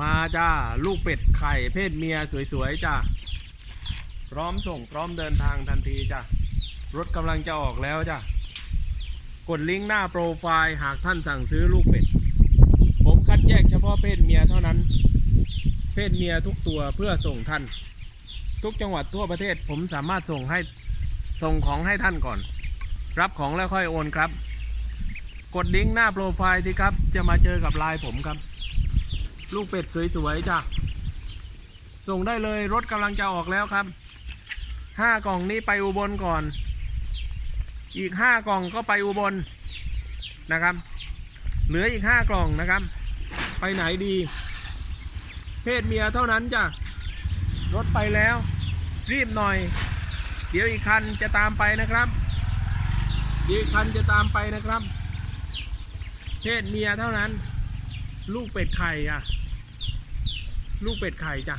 มาจ้า ลูกเป็ดไข่เพศเมียสวยๆจ้าพร้อมส่งพร้อมเดินทางทันทีจ้ะรถกำลังจะออกแล้วจ้ะกดลิงก์หน้าโปรไฟล์หากท่านสั่งซื้อลูกเป็ด ผมคัดแยกเฉพาะเพศเมียเท่านั้น เพศเมียทุกตัวเพื่อส่งท่าน ทุกจังหวัดทั่วประเทศผมสามารถส่งให้ส่งของให้ท่านก่อน รับของแล้วค่อยโอนครับ กดลิงก์หน้าโปรไฟล์ที่ครับ จะมาเจอกับไลน์ผมครับ ลูกเป็ดสวยๆจ้ะ ส่งได้เลยรถกำลังจะออกแล้วครับห้ากล่องนี้ไปอุบลก่อน อีกห้ากล่องก็ไปอุบลนะครับ เหลืออีกห้ากล่องนะครับ ไปไหนดี เพศเมียเท่านั้นจ้ะ รถไปแล้ว รีบหน่อย เดี๋ยวอีกคันจะตามไปนะครับเดี๋ยวอีกคันจะตามไปนะครับ เพศเมียเท่านั้น ลูกเป็ดไข่อะ ลูกเป็ดไข่จ้ะ